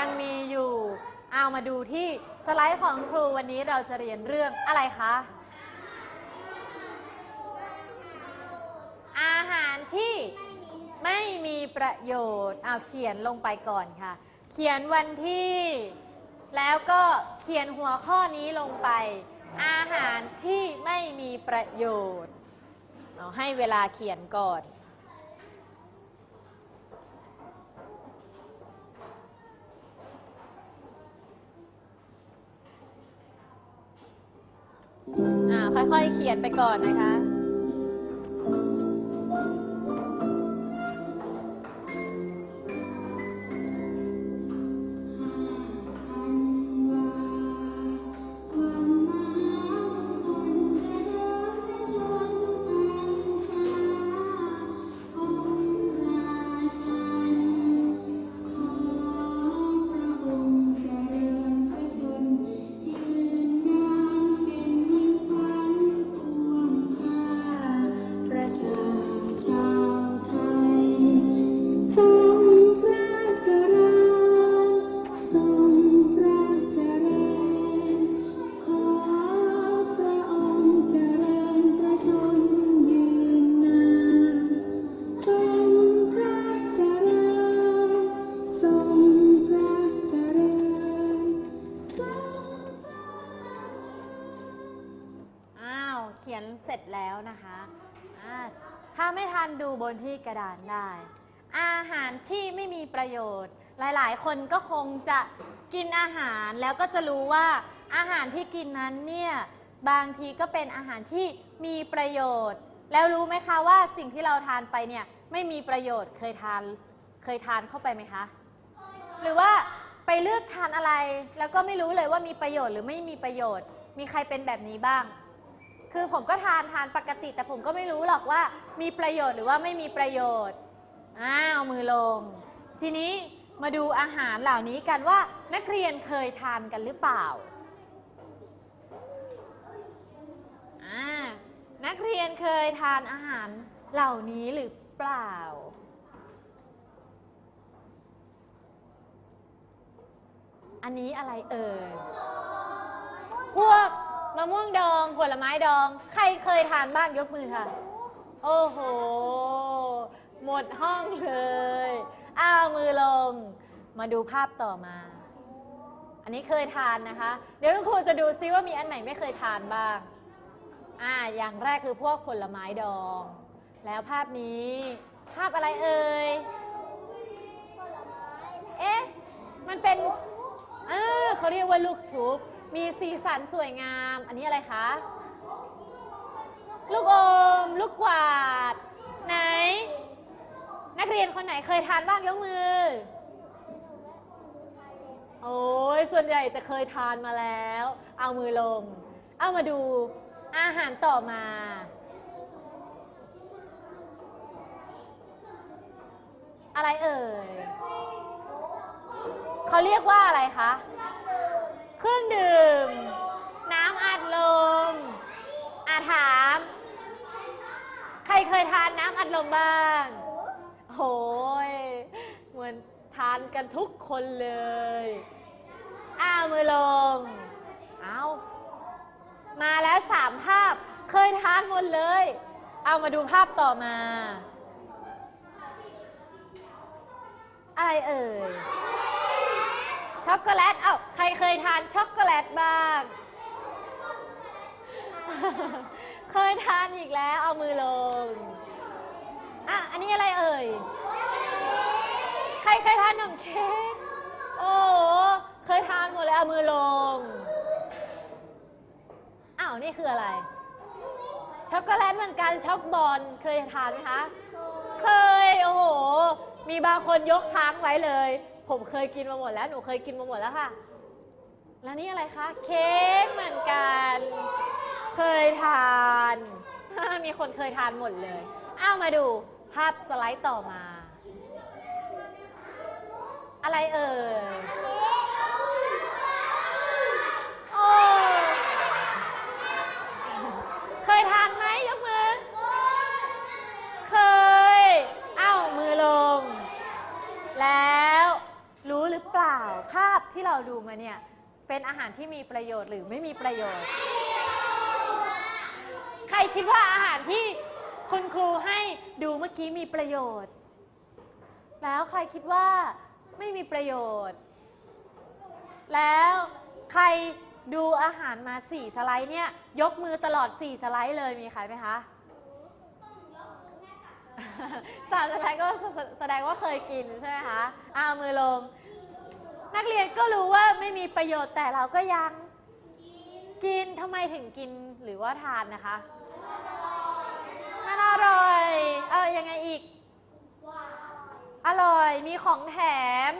ยังมีอยู่ เอามาดูที่สไลด์ของครูวันนี้เราจะเรียนเรื่องอะไรคะ อาหารที่ไม่มีประโยชน์เอาเขียนลงไปก่อนค่ะ เขียนวันที่ แล้วก็เขียนหัวข้อนี้ลงไป อาหารที่ไม่มีประโยชน์ เอาให้เวลาเขียนก่อน อ่าค่อยๆเขียนไปก่อนนะคะประ มันดูบนที่กระดานได้ อาหารที่ไม่มีประโยชน์ หลายๆ คนก็คงจะกินอาหารแล้วก็จะรู้ว่าอาหารที่กินนั้นเนี่ยบางทีก็เป็นอาหารที่มีประโยชน์ แล้วรู้ไหมคะว่าสิ่งที่เราทานไปเนี่ยไม่มีประโยชน์เคยทานเคยทานเข้าไปไหมคะ หรือว่าไปเลือกทานอะไร แล้วก็ไม่รู้เลยว่ามีประโยชน์หรือไม่มีประโยชน์ มีใครเป็นแบบนี้บ้าง คือผมก็ทานทานปกติ แต่ผมก็ไม่รู้หรอกว่ามีประโยชน์หรือว่าไม่มีประโยชน์อ้าวมือลง ทีนี้มาดูอาหารเหล่านี้กันว่านักเรียนเคยทานกันหรือเปล่าอ่านักเรียนเคยทานอาหารเหล่านี้หรือเปล่า อันนี้อะไรเอ่ยพวก มะม่วงดองผลไม้ดอง ใครเคยทานบ้างยกมือค่ะ โอ้โห หมดห้องเลยอ้าวมือลง มาดูภาพต่อมา อันนี้เคยทานนะคะ เดี๋ยวคุณครูจะดูซิว่ามีอันไหนไม่เคยทานบ้างอ่าอย่างแรกคือพวกผลไม้ดอง แล้วภาพนี้ ภาพอะไรเอ่ยเอ๊ะมันเป็นเออเขาเรียกว่าลูกชุบ มีสีสันสวยงาม อันนี้อะไรคะ ลูกอม ลูกกวาด ไหน นักเรียนคนไหนเคยทานบ้างยกมือ โอ้ยส่วนใหญ่จะเคยทานมาแล้ว เอามือลง เอามาดูอาหารต่อมา อะไรเอ่ย เขาเรียกว่าอะไรคะ เครื่องดื่ม น้ำอัดลมอาถาม ใครเคยทานน้ำอัดลมบ้างโหยเหมือนทานกันทุกคนเลย อ้าวมือลง เอามาแล้วสามภาพ เคยทานหมดเลย เอามาดูภาพต่อมา อะไรเอ่ย ช็อกโกแลต เอ้า ใครเคยทานช็อกโกแลตบ้าง เคยทานอีกแล้ว เอามือลง อะ อันนี้อะไรเอ่ย ใครเคยทานขนมเค้ก โอ้เคยทานหมดเลย เอามือลง อ้าว นี่คืออะไร ช็อกโกแลตเหมือนกัน ช็อกบอล เคยทานไหมคะ เคย โอ้โห มีบางคนยกค้างไว้เลย ผมเคยกินมาหมดแล้ว หนูเคยกินมาหมดแล้วค่ะ แล้วนี่อะไรคะ เค้กเหมือนกัน เคยทาน มีคนเคยทานหมดเลย อ้าวมาดูภาพสไลด์ต่อมา อะไรเอ่ยโอ้เคยทานไหมยกมือ เคย เอ้ามือลง แล้วรู้หรือเปล่า ภาพที่เราดูมาเนี่ย เป็นอาหารที่มีประโยชน์หรือไม่มีประโยชน์ ใครคิดว่าอาหารที่คุณครูให้ดูเมื่อกี้มีประโยชน์ แล้วใครคิดว่าไม่มีประโยชน์ แล้วใครดูอาหารมา 4 สไลด์เนี่ย ยกมือตลอด 4 สไลด์เลยมีใครไหมคะสามสไลด์ก็แสดงว่าเคยกินใช่ไหมคะอะเอามือลง นักเรียนก็รู้ว่าไม่มีประโยชน์แต่เราก็ยังกินทำไมถึงกินหรือว่าทานนะคะมันอร่อย เออยังไงอีก อร่อย มีของแถม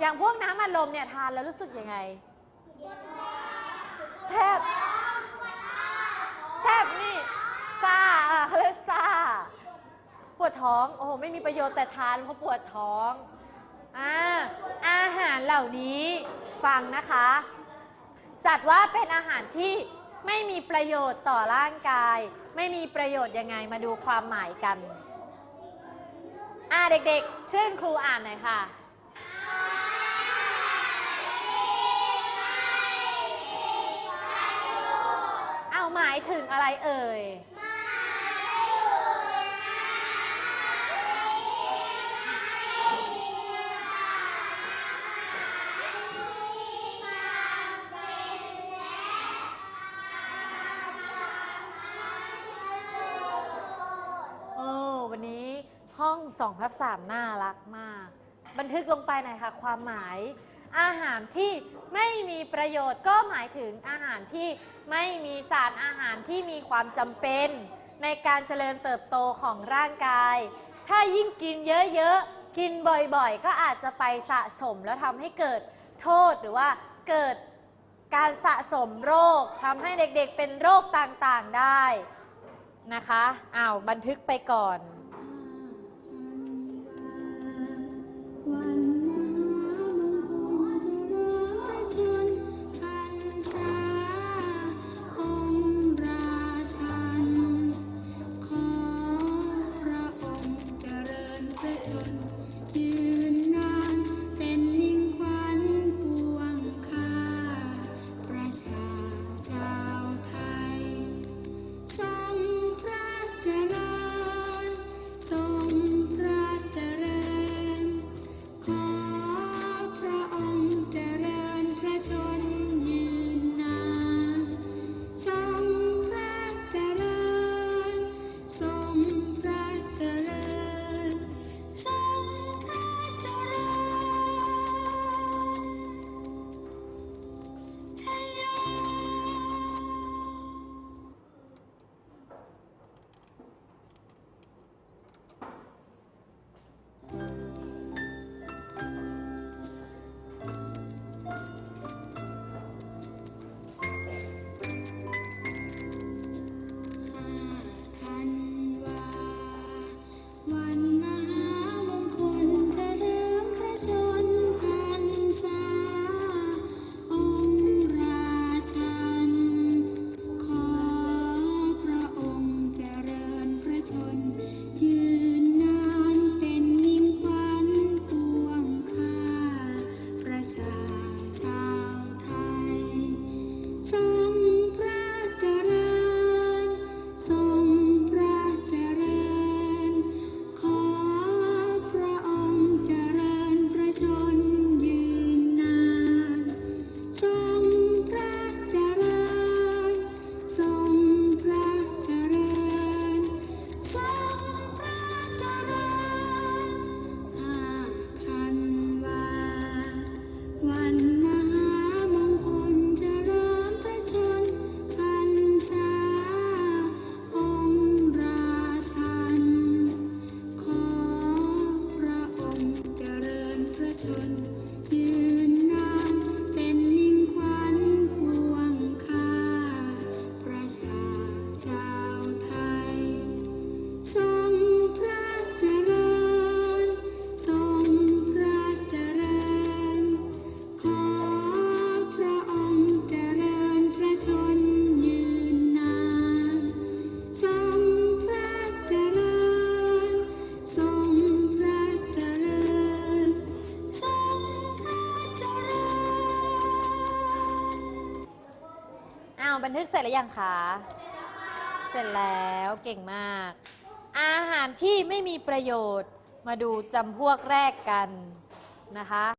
อย่างพวกน้ำอัดลมเนี่ยทานแล้วรู้สึกยังไงแซ่บแซ่บนี่ซาเขาเรียกซาปวดท้อง โอ้โห ไม่มีประโยชน์แต่ทานเพราะปวดท้อง อ่าอาหารเหล่านี้ฟังนะคะ จัดว่าเป็นอาหารที่ไม่มีประโยชน์ต่อร่างกาย ไม่มีประโยชน์ยังไงมาดูความหมายกัน อ่าเด็กๆ ช่วยคุณครูอ่านหน่อยค่ะเอาหมายถึงอะไรเอ่ย ห้อง2ทับ3น่ารักมาก บันทึกลงไปหน่อยค่ะ ความหมาย อาหารที่ไม่มีประโยชน์ก็หมายถึงอาหารที่ไม่มีสารอาหารที่มีความจำเป็น ในการเจริญเติบโตของร่างกาย ถ้ายิ่งกินเยอะๆ กินบ่อยๆ ก็อาจจะไปสะสมแล้วทำให้เกิดโทษหรือว่าเกิดการสะสมโรคทำให้เด็กๆเป็นโรคต่างๆได้นะคะอ้าวบันทึกไปก่อน ทรงพระเจริญ ทรงพระเจริญ ขอพระองค์เจริญพระชนยืนนานทรงพระเจริญ ทรงพระเจริญ ทรงพระเจริญ อ้าวบันทึกเสร็จหรือยังคะ เสร็จแล้วเก่งมาก อาหารที่ไม่มีประโยชน์ มาดูจำพวกแรกกันนะคะ